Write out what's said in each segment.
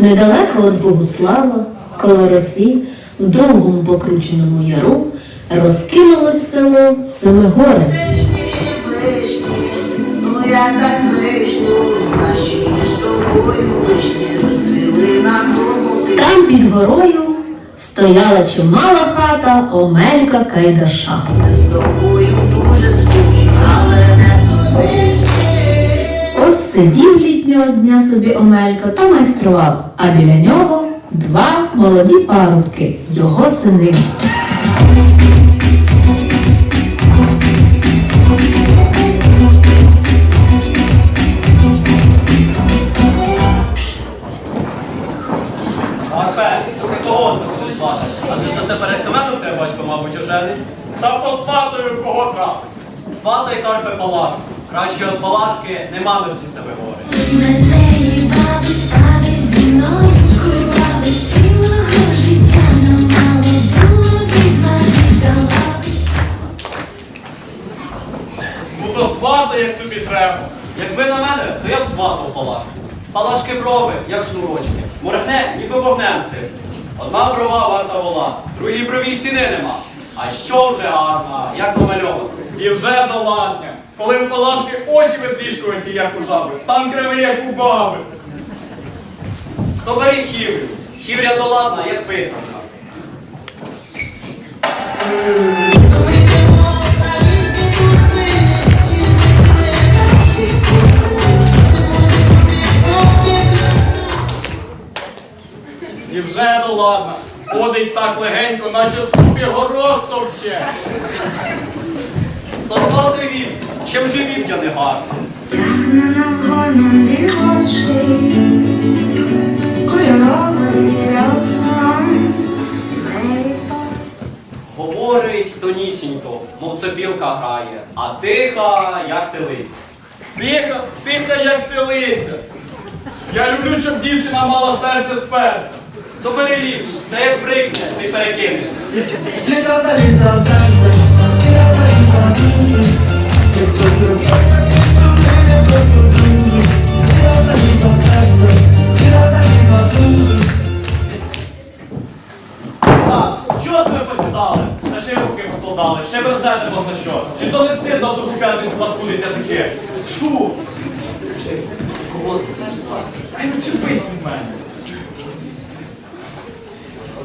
Недалеко від Богуслава, коло росі, в довгому покрученому яру, розкинулось село Семигоре. Ну. Там під горою стояла чимала хата Омелька Кайдаша. Ми з тобою дуже схожі, але не вишні. Сидів літнього дня собі Омелька та майстрував, а біля нього два молоді парубки, його сини. Арпе, кого це сватати? А ти що це перед Семеном тебе батько, мабуть, ожений? Та посватаю кого трапить. Сватай Карпе Палашку. Краще от Палашки нема ми всі як тобі треба. Якби на мене, то я б сватав Палашку. Палашки брови, як шнурочки. Моргне, ніби вогнем. Одна брова варта вола, другій брові ціни нема. А що вже гарна, як намальована. І вже доладня. Коли в палашки очі витрішкуваті, як у жаби, стан кривий, як у баби. То бери хіврю. Хівря доладна, як писанка. І вже доладна. Ходить так легенько, наче в супі горох товче. Та сватай вів, чим же вівдя не. Неї Говорить тонісінько, мов сопілка грає, а тиха, як телиця. Тихо, тихо, як телиця. Я люблю, щоб дівчина мала серце з перцем. То бери ліс, це як брикне, ти перекинеш. Літа заліза в серце, Що ж ви посідали? На ще руки покладали, ще ви знаєте Бог на що. Чи то не стидно до п'ятницю вас будуть! Кого це вас? Ай, ну чепись від мене.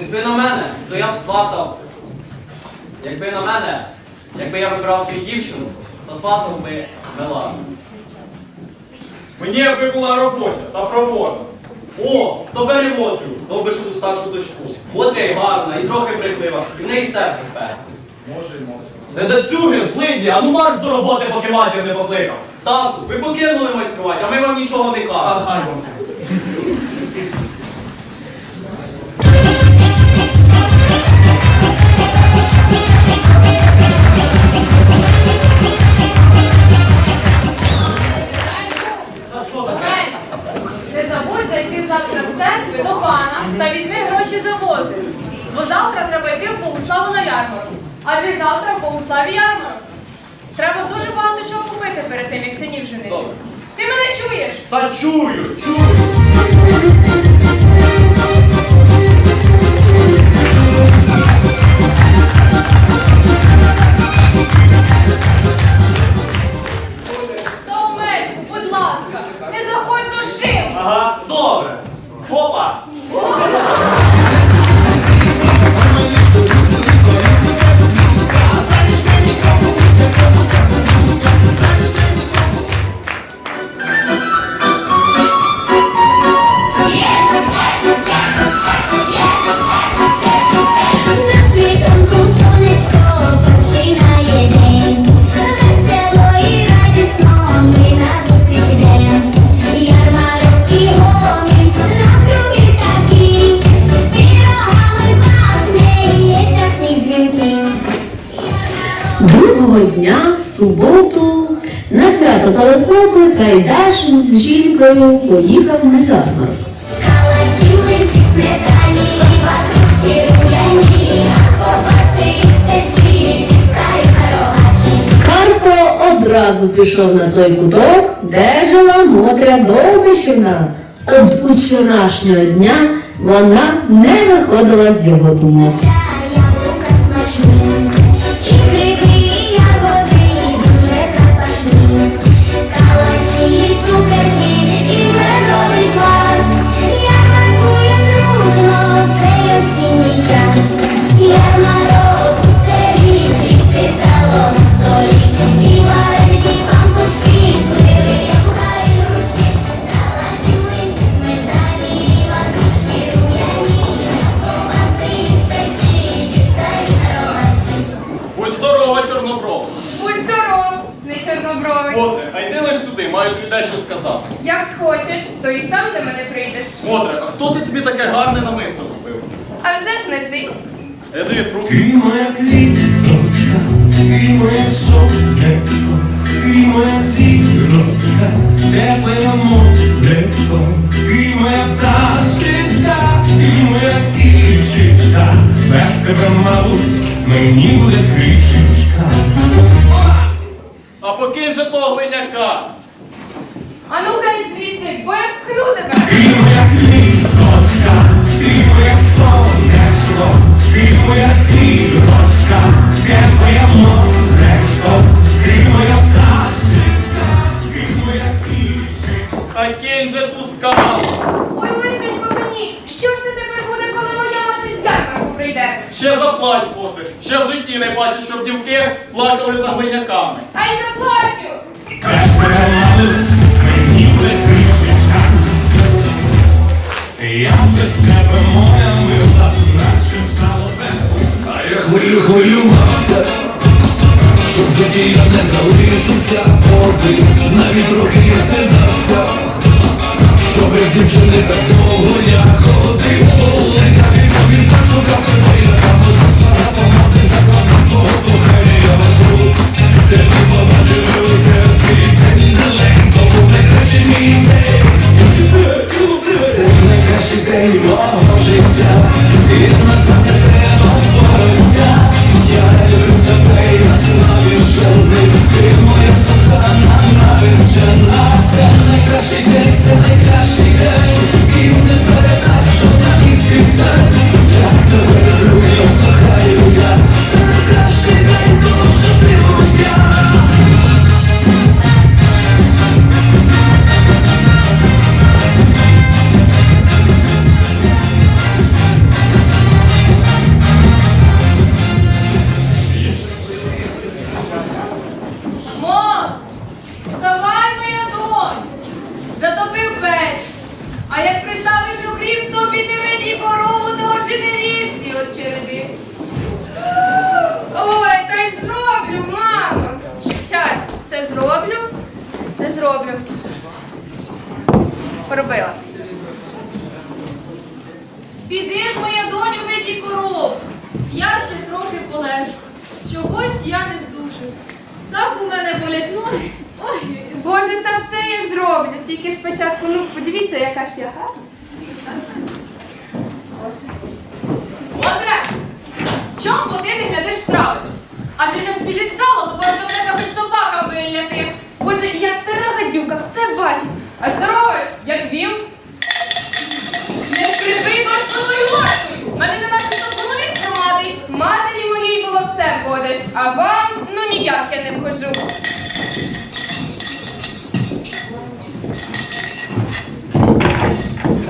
Якби на мене, то я б сватав. Якби на мене, якби я вибрав свою дівчину, то сватав би Мелану. Мені якби була робоча та проводна. О, то бери Мотрю, довбишу ту старшу дочку. Мотря й гарна, і трохи бриклива, і в неї серце спеться. Може й може. Не до цюги, злидні, а ну марш до роботи, поки матір не покликав. Тату, ви покинули майструвати, а ми вам нічого не кажемо. Завтра з церкви до пана та візьми гроші за вози. Бо завтра треба йти в Богуславу на ярмарок. Адже завтра в Богуславі ярмарок. Треба дуже багато чого купити перед тим, як синів женити. Ти мене чуєш? Та чую, чую. Кожного дня в суботу на свято Паликопи Кайдаш з жінкою поїхав на ярмарок. Карпо одразу пішов на той куток, де жила Мотря Довбищина. От учорашнього дня вона не виходила з його думки. того глиняка. А ну геть звідси, бо я пхну тебе. Ти моя квіточка, ти моя сонечко, ти моя сірочка, ти моя моречко, ти моя пташечка, ти моя кішечка. А кінь же пускав. Ой, лишень по мені, що ж це тепер буде, коли моя мати з ярмарку прийде? Ще заплач, Мотре, ще в житті не бачиш, щоб дівки плакали за глиняками. А й заплачу. Я без тебе моя мила, наче стало без А я хвилю, хвилювався, що в житті я не залишуся один, навіть трохи я стидався, що без дівчини такого я ходив. А здоровий, як віл. Не скрипи баштовою ложкою. Мене на нас в голові стромадить. Матері моїй було все водиш, а вам ну ніяк я не вхожу.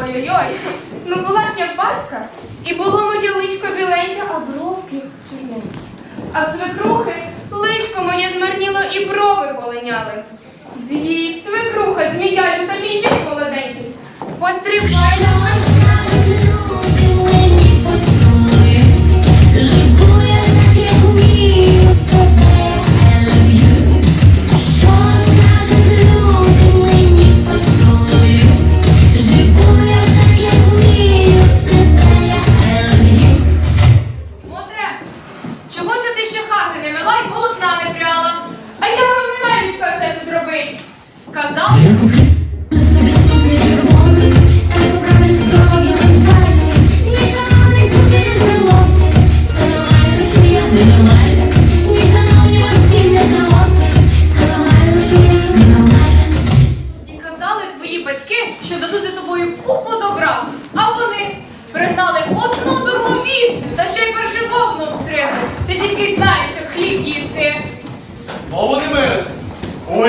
Ой-ой-ой, ну була ж я в батька, і було моє личко біленьке, а бровки чорненькі. А свекрухи личко моє змарніло і брови полиняли. З'їсть свекруха, змія люта мій молоденький. Пострибай на мене.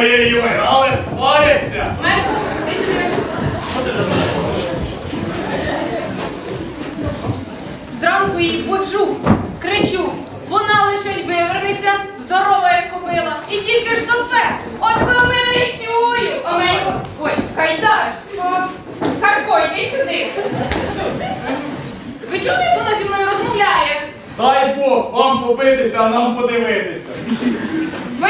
Ой-ой-ой, але сваряться. Майкл, ти сюди. Зранку її буджу, кричу. Вона лише вивернеться, здорова, як кобила. І тільки ж сопе. От коли я чую. Омейко, ой, хайдар. Харко, йди сюди. Ви чули, як вона зі мною розмовляє? Дай Бог вам побитися, а нам подивитися. Ви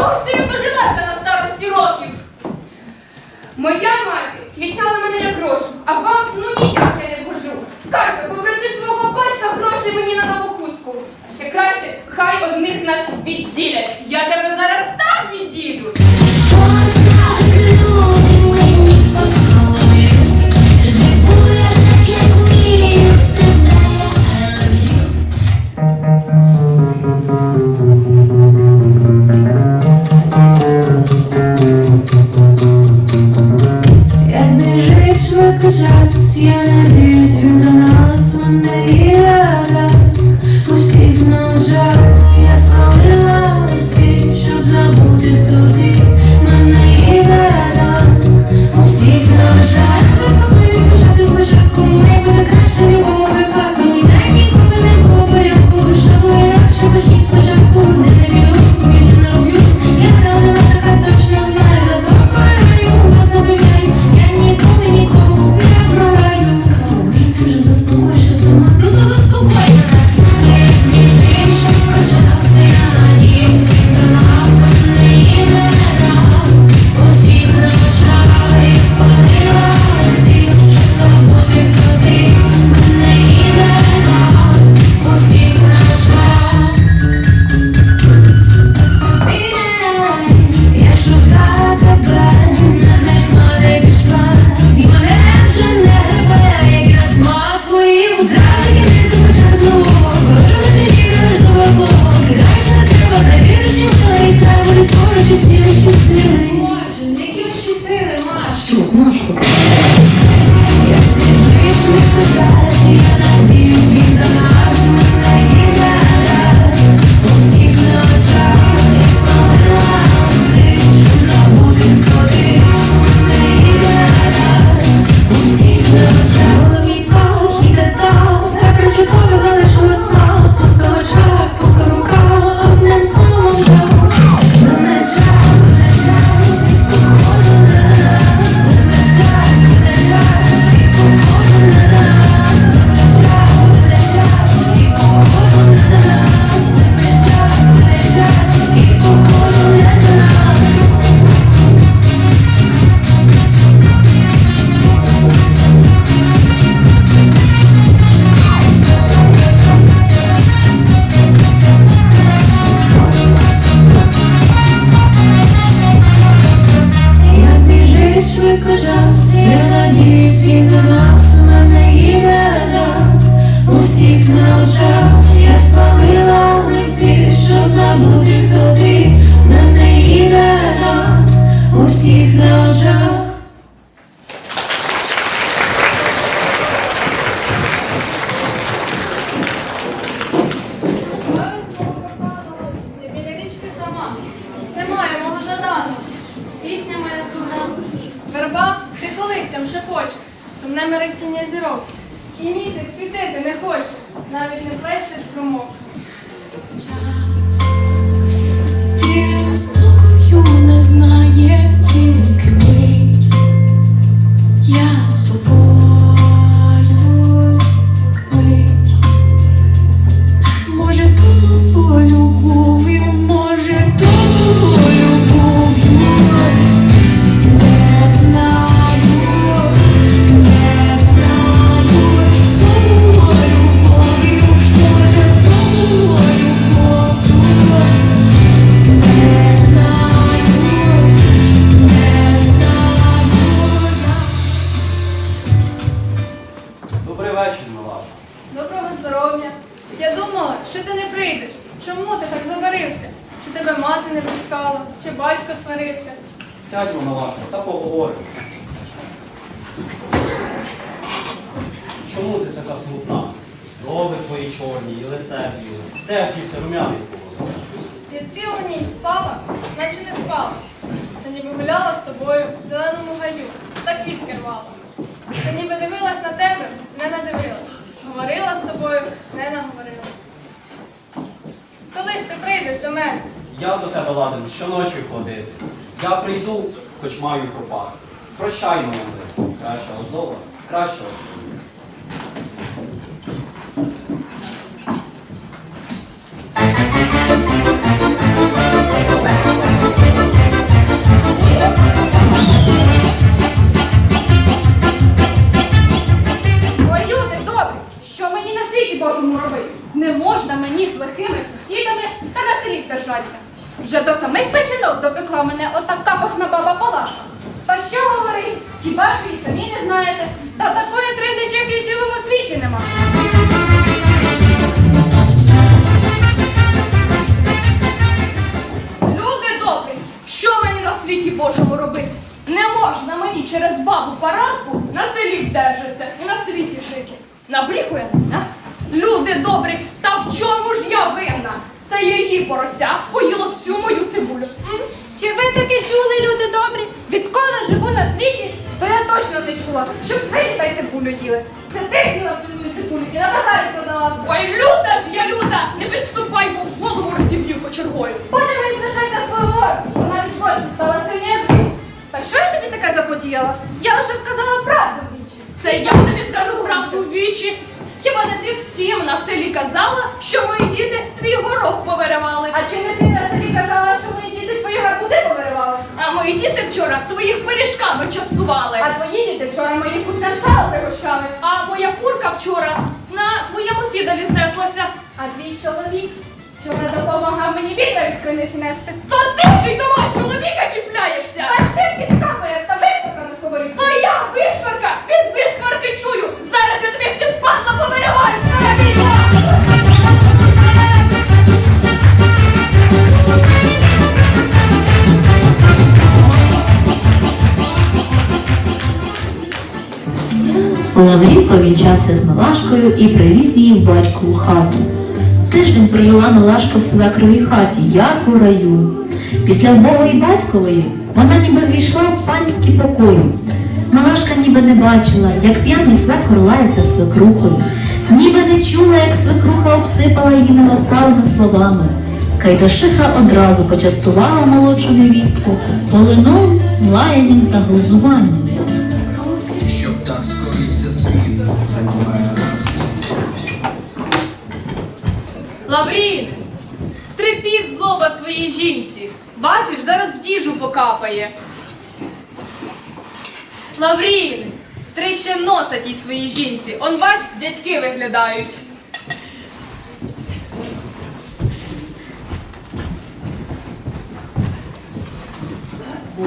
чого ж ти не дожилася на старості років? Моя мати вічала мене на грошу, а вам ну ніяк я не горжу. Карпе, попроси свого батька грошей мені на нову хустку. Ще краще, хай одних нас відділять. Я тебе зараз мене? Я до тебе ладен щоночі ходити. Я прийду, хоч маю пропасти. Прощай, мене, краща Краще краща золота, та держатися. Вже до самих печінок допекла мене отака посна баба Палашка. Та що говорить? Хіба ж ви і самі не знаєте? Та такої трендички в цілому світі нема. Люди добрі, що мені на світі Божому робити? Не можна мені через бабу Параску на селі вдержатися і на світі жити. Набріхує мене. Люди добрі, та в чому ж я винна? Це її порося поїло всю мою цибулю. М? Чи ви таки чули, люди добрі? Відколи живу на світі, то я точно не чула, щоб свині та й цибулю їли. Це ти з'їла всю мою цибулю і на базарі продала. Ой, люта ж я люта! Не підступай, бо голову розіб'ю кочергою. Подивись лише на свою морду, вона від злості стала сильніше. Та що я тобі таке заподіяла? Я лише сказала правду в вічі. Це я тобі скажу правду в вічі. Хіба не ти всім на селі казала, що мої діти твій горох повиривали? А чи не ти на селі казала, що мої діти твої гарбузи повиривали? А мої діти вчора твоїх пиріжками частували. А твої діти вчора мої кускам сала пригощали. А моя курка вчора на твоєму сідалі знеслася. А твій чоловік вчора допомагав мені вітра від криниці нести. То ти вже й до мого чоловіка чіпляєшся! Бач, ти підскакує, як та вишка на сковорідці. То я вишкварка! Від вишкварки чую! Зараз я тобі всі падла Лаврін повінчався з Милашкою і привіз її в батькову хату. Тиждень прожила Милашка в свекровій хаті, як у раю. Після вбогої батькової вона ніби війшла в панські покої. Милашка ніби не бачила, як п'яний свекор лаявся свекрухою, ніби не чула, як свекруха обсипала її неласкавими словами. Кайдашиха одразу почастувала молодшу невістку полином, лаянням та глузуванням. Бачиш, зараз в діжу покапає. Лаврін! Втри ще носа тій своїй жінці. Он бач, дядьки виглядають.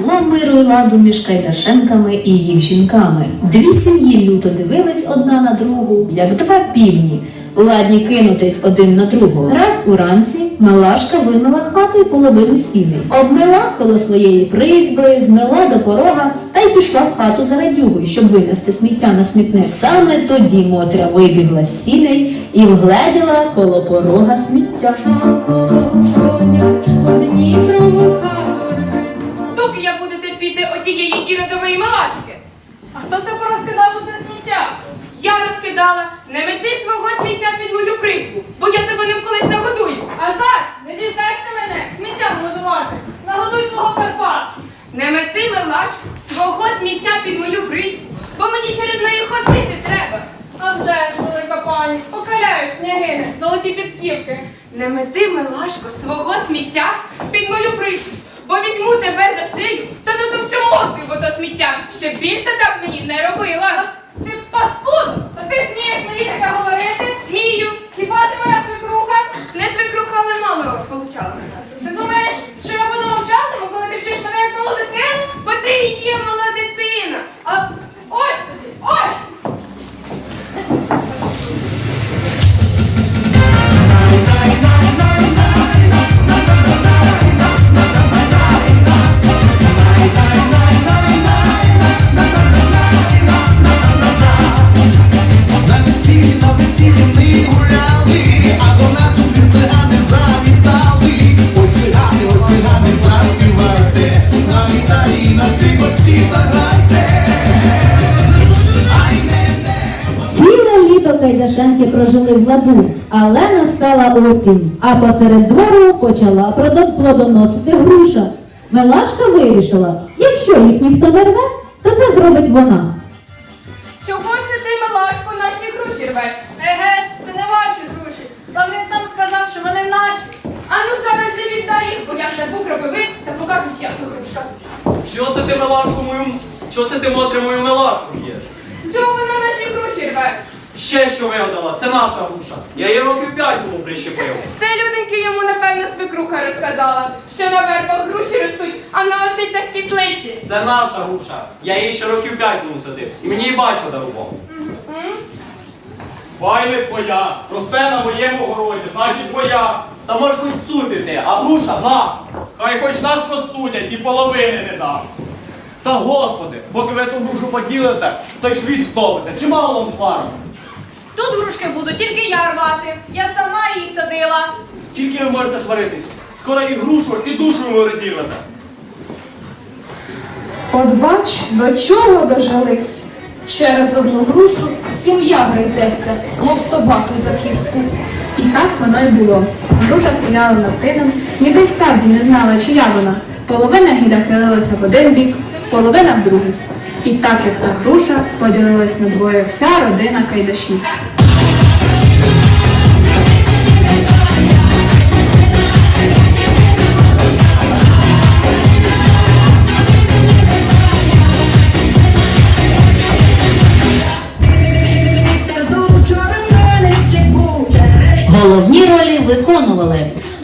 Було миру й ладу між Кайдашенками і їх жінками. Дві сім'ї люто дивились одна на другу, як два півні, ладні кинутись один на другого. Раз уранці Малашка вимила хату й половину сіни, обмила коло своєї призьби, змила до порога та й пішла в хату за радюгою, щоб винести сміття на смітник. Саме тоді Мотря вибігла з сіней і вгледіла коло порога сміття. Іродової малашки. А хто це порозкидав усе сміття? Я розкидала, не мети свого сміття під мою призбу, бо я тебе ним колись нагодую. А зараз не дізнаєшся мене сміттям годувати. Нагодуй свого Карпат. Не мети, милашку, свого сміття під мою призбу, бо мені через неї ходити треба. А вже ж, велика пані, покаляєш, княгини, золоті підківки. Не мети, милашко, свого сміття під мою призбу, бо візьму тебе за шию та дотовчу мордою, сміття ще більше так мені не робила. Ти паскуд! Та ти смієш мені таке говорити? Смію, Хіба ти моя свекруха? не свекруха, але мало получала. Ти думаєш, що я буду мовчатиму, коли ти вчиш мене як малу дитину? Бо ти і є мала дитина. А ось тобі, ось! Саду, але настала осінь, а посеред двору почала плодоносити груша. Милашка вирішила, якщо їх ніхто не рве, то це зробить вона. Чого ж ти, Милашко, наші груші рвеш? Еге, це не ваші гроші. Лаврін сам сказав, що вони наші. А ну зараз же віддай їх, бо я в тебе кропиви та покажу, як то грушка. Що це ти милашку мою? Що це ти мотре мою милашку б'єш? Чого вона наші груші рве? Ще що вигадала, це наша груша. Я її років п'ять тому прищепив. Це люденьки йому, напевно, свекруха розказала, що на вербах груші ростуть, а на осицях кислиці. Це наша груша. Я її ще років п'ять тому садив. І мені і батько дарував. М? Бай не твоя. Росте на моєму городі, значить моя. Та може хоч судити, а груша наша. Хай хоч нас посудять і половини не дам. Та господи, поки ви ту грушу поділите, то й світ стопите. Чимало вам сваром. Тут грушки буду тільки я рвати. Я сама її садила. Тільки ви можете сваритись. Скоро і грушу, і душу ви розірвете. От бач, до чого дожились. Через одну грушу сім'я гризеться, мов собаки за кістку. І так воно й було. Груша стояла над тином, ніби й справді не знала, чия вона. Половина гілля хилилася в один бік, половина в другий. І так як та груша поділилась на двоє вся родина кайдашів. Головні ролі виконували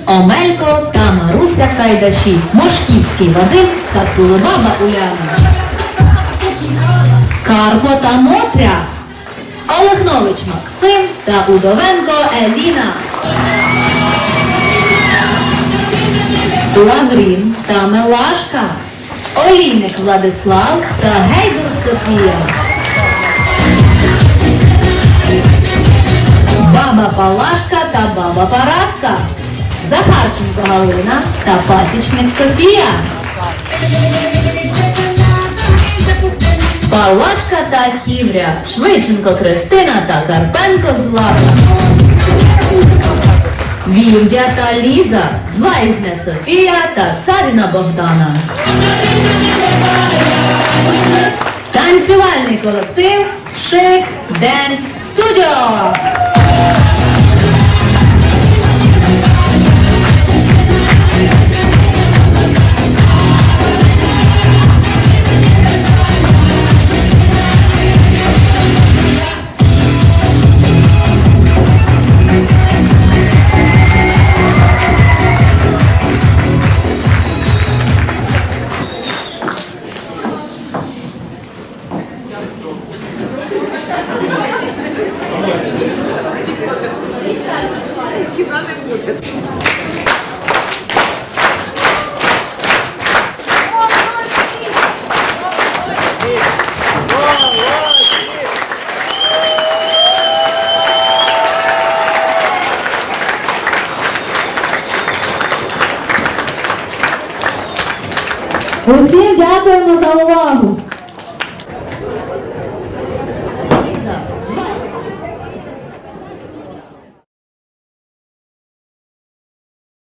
Омелько та Маруся Кайдаші, Мошківський Вадим та Кулебаба Уляна. Карпо та Мотря, Олегнович Максим та Удовенко Еліна. Лаврін та Мелашка, Олійник Владислав та Гейдур Софія. Баба Палашка та баба Параска, Захарченко Галина та пасічник Софія. Палашка та Хівря, Швидченко Кристина та Карпенко Злата. Вівдя та Ліза, Звайзне Софія та Савіна Богдана. Танцювальний колектив Шик Денс Студіо.